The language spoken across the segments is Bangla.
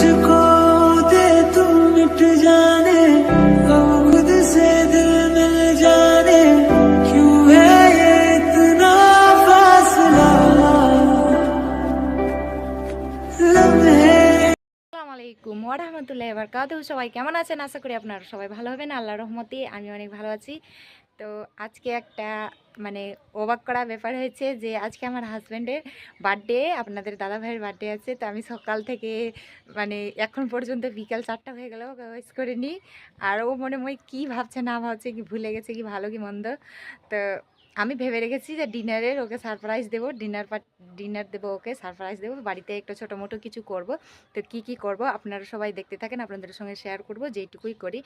मुझको दे तू मिट जाने गम खुद से दिल मिल जाने क्यों है ये इतना फासला लम्हे আসসালামু আলাইকুম ওরহামতুল্লাহ এবার কাদু সবাই কেমন আছেন আশা করি আপনারা সবাই ভালো হবেন আল্লাহ রহমতে আমি অনেক ভালো আছি তো আজকে একটা মানে অবাক করা ব্যাপার হয়েছে যে আজকে আমার হাজব্যান্ডের বার্থডে, আপনাদের দাদা ভাইয়ের বার্থডে আছে, তো আমি সকাল থেকে মানে এখন পর্যন্ত বিকাল চারটা হয়ে গেল ওয়েস করে নিই। আর ও মনে মনে কী ভাবছে, না ভাবছে, কি ভুলে গেছে, কি ভালো, কি মন্দ। তো আমি ভেবে রেখেছি যে ডিনারের ওকে সারপ্রাইজ দেবো ডিনার ডিনার দেবো ওকে সারপ্রাইজ দেবো, বাড়িতে একটু ছোটো মোটো কিছু করব। তো কি কি করব, আপনারা সবাই দেখতে থাকেন, আপনাদের সঙ্গে শেয়ার করব, যেইটুকুই করি।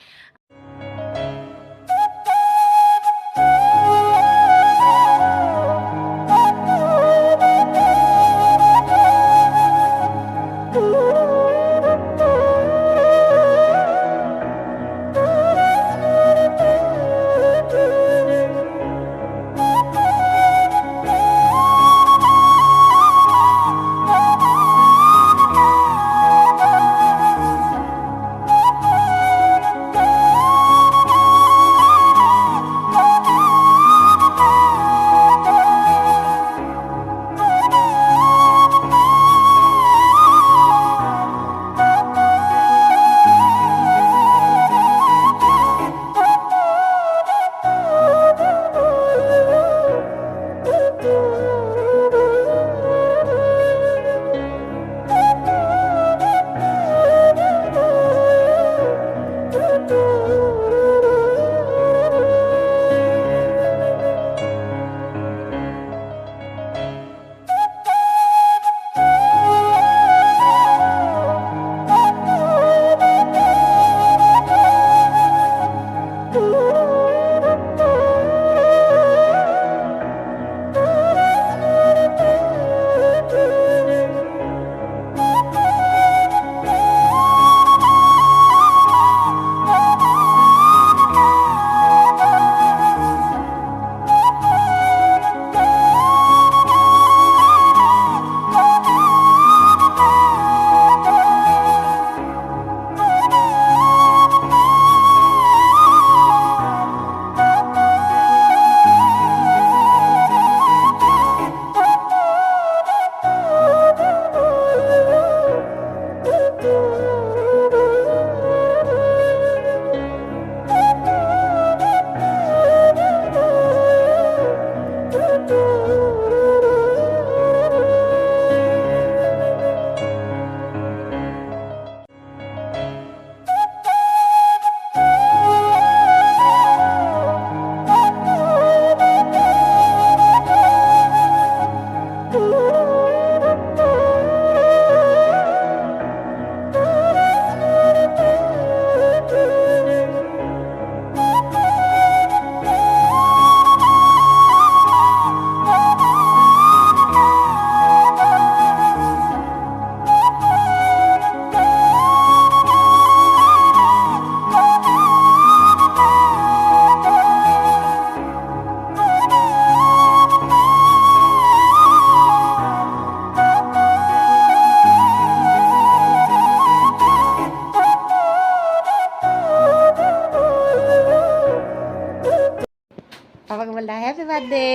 বাবাকে বলতে হ্যাপি বার্থডে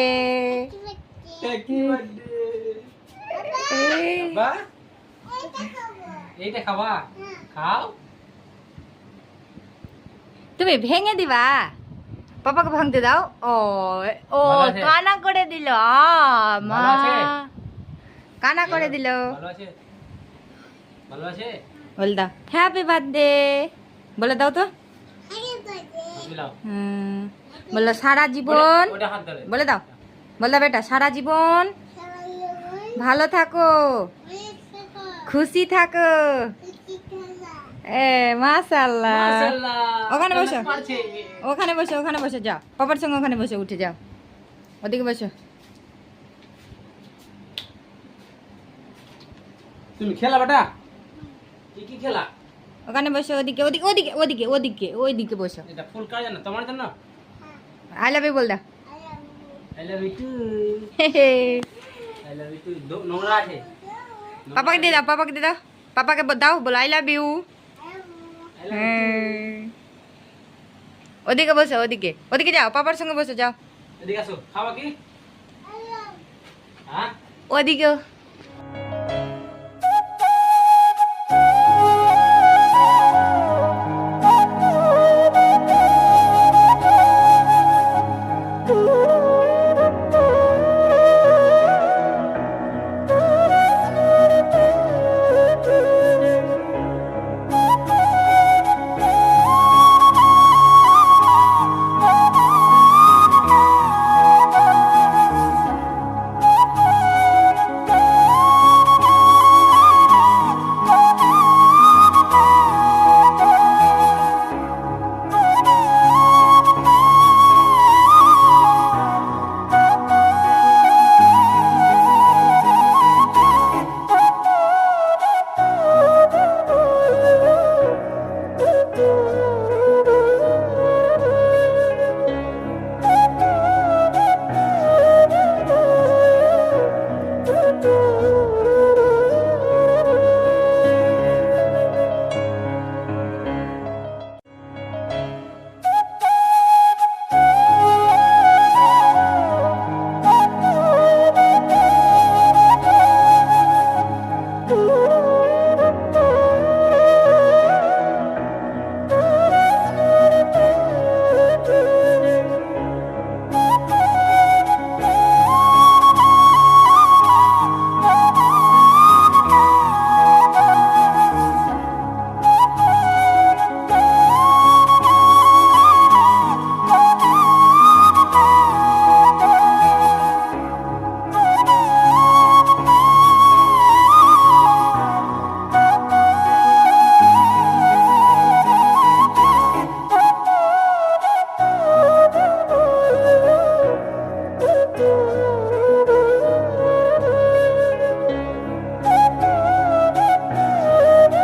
বা এইটা খাবা খাও তুমি ভেঙে দিবা পাপাকে ভাঙতে দাও ও ও কানা করে দিল মা কানা করে দিল ভালো আছে ভালো আছে বলে দাও হ্যাপি বার্থডে বলে দাও তো হুম বলল সারা জীবন বলে দাও। বলল বেটা সারা জীবন ভালো থাকো। খুশি থাকো। এ মাশাল্লাহ ওখানে বসো। ওখানে বসে ওখানে বসে যাও। পাপার সঙ্গে ওখানে বসে উঠে যাও। ওদিকে বসো। তুমি খেলা বেটা? কি কি খেলা? ওখানে বসে ওদিকে ওদিকে ওদিকে ওদিকে ওদিকে ওইদিকে বসো। এটা ফুল কাজ না তোমার জন্য? আই লাভ ইউ বল দাও I love you too I love you too নোংরা আছে পাপাকে দিয়ে দাও পাপাকে দিয়ে দাও পাপাকে ব- দাও বলো আই লাভ ইউ হ্যাঁ। ওদিকে বসো ওদিকে ওদিকে যাও পাপার সঙ্গে বসে যাও এদিকে আসো খাওয়া কি হ্যাঁ ওদিকেও